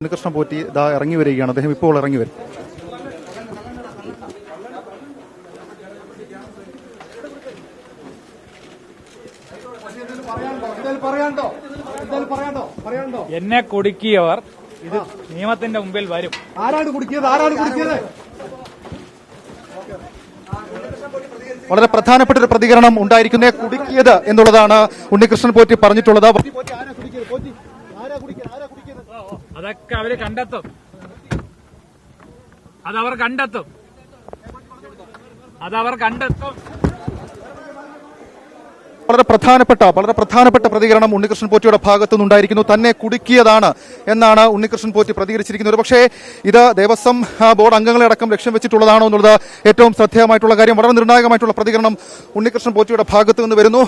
ഉണ്ണികൃഷ്ണൻ പോറ്റി ഇതാ ഇറങ്ങി വരികയാണ്. അദ്ദേഹം ഇപ്പോൾ ഇറങ്ങി വരും. എന്നെ കുടുക്കിയവർ ഇത് നിയമത്തിന്റെ മുമ്പിൽ വരും. ആരാണ് കുടിക്കിയത്? ആരാണ് കുടിക്കിയത്? വളരെ പ്രധാനപ്പെട്ട ഒരു പ്രതികരണം ഉണ്ടായിരിക്കുന്നേ കുടുക്കിയത് എന്നുള്ളതാണ് ഉണ്ണികൃഷ്ണൻ പോറ്റി പറഞ്ഞിട്ടുള്ളത് പോറ്റി ആരാ കുടിക്കിയത് പോറ്റി ആരാ കുടിക്കിയത് ആരാ കുടിക്കിയത് അതൊക്കെ അവർ കണ്ടെത്തും. അതവർ കണ്ടെത്തും. അതവർ കണ്ടെത്തും. വളരെ പ്രധാനപ്പെട്ട വളരെ പ്രധാനപ്പെട്ട പ്രതികരണം ഉണ്ണികൃഷ്ണൻ പോറ്റിയുടെ ഭാഗത്തു നിന്നുണ്ടായിരിക്കുന്നു. തന്നെ കുടുക്കിയതാണ് എന്നാണ് ഉണ്ണികൃഷ്ണൻ പോറ്റി പ്രതികരിച്ചിരിക്കുന്നത്. പക്ഷേ ഇത് ദേവസ്വം ബോർഡ് അംഗങ്ങളെ അടക്കം ലക്ഷ്യം വെച്ചിട്ടുള്ളതാണോ എന്നുള്ളത് ഏറ്റവും ശ്രദ്ധേയമായിട്ടുള്ള കാര്യം വളരെ നിർണായകമായിട്ടുള്ള പ്രതികരണം ഉണ്ണികൃഷ്ണൻ പോറ്റിയുടെ ഭാഗത്തു നിന്ന് വരുന്നു.